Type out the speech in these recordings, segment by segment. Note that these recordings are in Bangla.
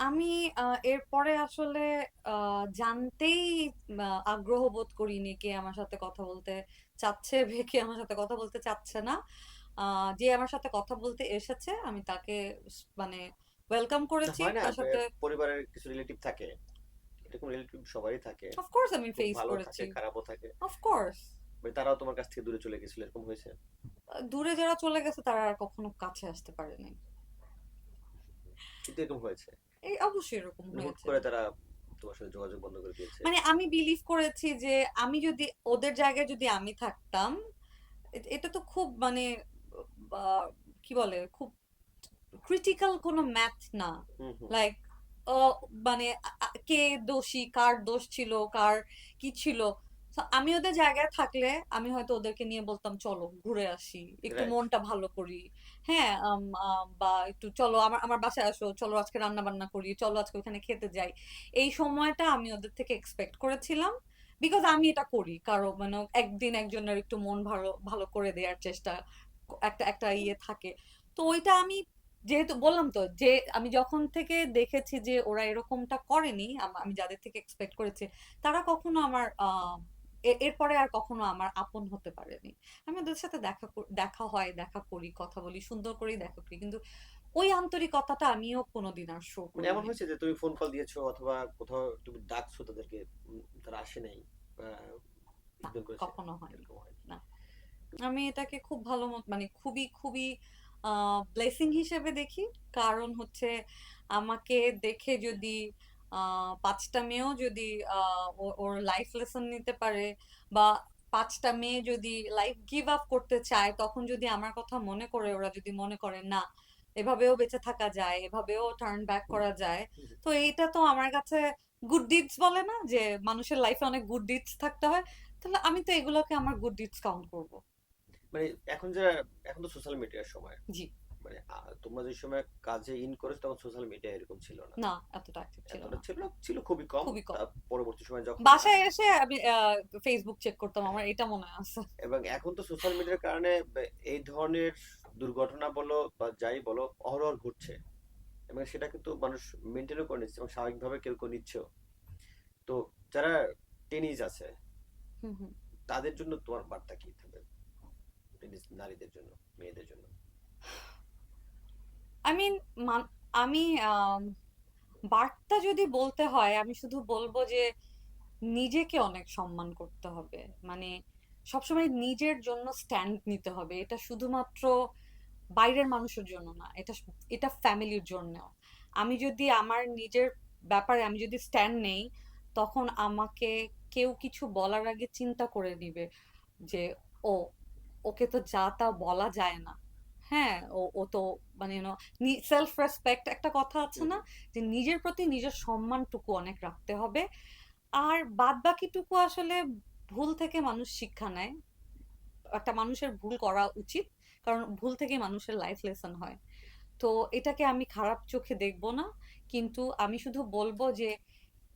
আমি এরপরে আসলে আহ, জানতেই আহ, আগ্রহ বোধ করিনি কে আমার সাথে কথা বলতে চাচ্ছে বে কে আমার সাথে কথা বলতে চাচ্ছে না। আহ, যে আমার সাথে কথা বলতে এসেছে আমি তাকে স- মানে ওয়েলকাম না, করেছি। হয় না তার সাথে বে- পরিবারের কিছু রিলেটিভ থাকে? এরকম রিলেটিভ সবারই থাকে। অফকোর্স আমি খুব ফেস ভালো করেছি। থাকে খারাপও থাকে। অফকোর্স মানে তারাও তোমার কাছ থেকে দূরে চলে গেছিল এরকম হয়েছে? দূরে যারা চলে গেছে তারা আর কখনো কাছে আসতে পারেনি। কিন্তু এরকম হয়েছে। এই অবশ্যই এরকম মানে হুট করে তারা তোমার সাথে যোগাযোগ বন্ধ করে দিয়েছে। মানে আমি বিলিভ করেছি যে আমি যদি ওদের জায়গায় যদি আমি থাকতাম এটা তো খুব মানে কি বলে খুব ক্রিটিক্যাল কোনো ম্যাথ না। লাইক মানে কে দোষী কার দোষ ছিল কার কি ছিল আমি ওদের জায়গায় থাকলে আমি হয়তো ওদেরকে নিয়ে বলতাম চলো ঘুরে আসি একটু মনটা ভালো করি। হ্যাঁ বা একটু চলো আমার আমার বাসায় আসো চলো আজকে রান্না বান্না করি চলো আজকে ওখানে খেতে যাই। এই সময়টা আমি ওদের থেকে এক্সপেক্ট করেছিলাম বিকজ আমি এটা করি। কারও মানে একদিন একজনের একটু মন ভালো ভালো করে দেওয়ার চেষ্টা একটা একটা ইয়ে থাকে। তো ওইটা আমি যেহেতু বললাম তো যে আমি যখন থেকে দেখেছি যে ওরা এরকমটা করেনি আমি যাদের থেকে এক্সপেক্ট করেছি তারা কখনো আমার এরপরে আর কখনো আমার আপন হতে পারেনি। আমি ওদের সাথে দেখা দেখা হয় দেখা করি কথা বলি সুন্দর করেই দেখা করি। কিন্তু ওই আন্তরিকতাটা আমিও কোনোদিন আর শো মানে এমন হয়েছে যে তুমি ফোন কল দিয়েছ অথবা কোথাও তুমি ডাকছো তাদেরকে তারা আসে নাই কখনো না। আমি এটাকে খুব ভালো মত মানে খুবই খুবই ব্লেসিং হিসেবে দেখি। কারণ হচ্ছে আমাকে দেখে যদি পাঁচটা মেয়েও যদি ওর লাইফ লেসন নিতে পারে বা পাঁচটা মেয়ে যদি লাইফ গিভ আপ করতে চায় তখন যদি আমার কথা মনে করে ওরা যদি মনে করে না এভাবেও বেঁচে থাকা যায় এভাবেও টার্ন ব্যাক করা যায় তো এইটা তো আমার কাছে গুড ডিডস বলে না যে মানুষের লাইফে অনেক গুড ডিডস থাকতে হয় তাহলে আমি তো এগুলোকে আমার গুড ডিডস কাউন্ট করব। মানে এখন যে এখন তো সোশ্যাল মিডিয়ার সময়। জি। মানে তোমরা যে সময় কাজে ইন করেছ তখন সোশ্যাল মিডিয়া এরকম ছিল না। না এতটা অ্যাক্টিভ ছিল না। ছিল ছিল খুবই কম। খুবই কম। পরবর্তী সময় যখন বাসায় এসে আমি ফেসবুক চেক করতাম আমার এটা মনে আছে। এবং এখন তো সোশ্যাল মিডিয়ার কারণে এই ধরনের দুর্ঘটনা বলো বা যাই বলো অহরহ ঘটছে। এবং সেটা কিন্তু মানুষ মেনটেনও করে নিচ্ছে এবং স্বাভাবিকভাবে কেউ কেউ নিচ্ছেও। তো যারা টেনিস আছে হুম হুম। তাদের জন্য তোমার বার্তা কি থাকবে? টেনিস নারীদের জন্য মেয়েদের জন্য? মিন, আমি বার্তা যদি বলতে হয়, আমি শুধু বলব যে নিজেকে অনেক সম্মান করতে হবে। মানে সবসময় নিজের জন্য স্ট্যান্ড নিতে হবে। এটা শুধুমাত্র বাইরের মানুষের জন্য না, এটা এটা ফ্যামিলির জন্য আমি যদি আমার নিজের ব্যাপারে, আমি যদি স্ট্যান্ড নেই, তখন আমাকে কেউ কিছু বলার আগে চিন্তা করে নিবে যে, ও, ওকে তো যা তা বলা যায় না। হ্যাঁ ও ও তো মানে সেলফ রেসপেক্ট একটা কথা আছে না? যে নিজের প্রতি নিজের সম্মানটুকু অনেক রাখতে হবে। আর বাদ বাকিটুকু আসলে ভুল থেকে মানুষ শিক্ষা নেয়। একটা মানুষের ভুল করা উচিত কারণ ভুল থেকে মানুষের লাইফ লেসন হয়। তো এটাকে আমি খারাপ চোখে দেখব না কিন্তু আমি শুধু বলব যে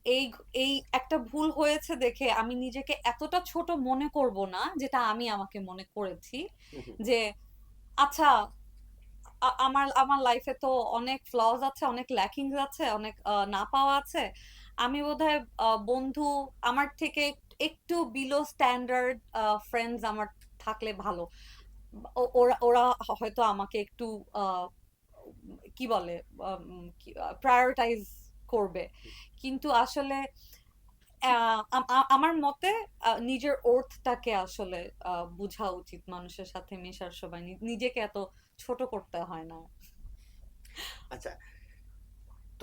এই এই একটা ভুল হয়েছে দেখে আমি নিজেকে এতটা ছোট মনে করব না যেটা আমি আমাকে মনে করেছি যে আচ্ছা আমার আমার লাইফে তো অনেক ফ্লজ আছে অনেক ল্যাকিংস আছে অনেক না পাওয়া আছে। আমি বোধহয় বন্ধু আমার থেকে একটু বিলো স্ট্যান্ডার্ড ফ্রেন্ডস আমার থাকলে ভালো। ওরা ওরা হয়তো আমাকে একটু কি বলে প্রায়োরিটাইজ করবে। কিন্তু আসলে আমার মতে নিজের অর্থটাকে আসলে বোঝা উচিত মানুষের সাথে মেশার সময়। নিজেকে এত ছোট করতে হয় না। আচ্ছা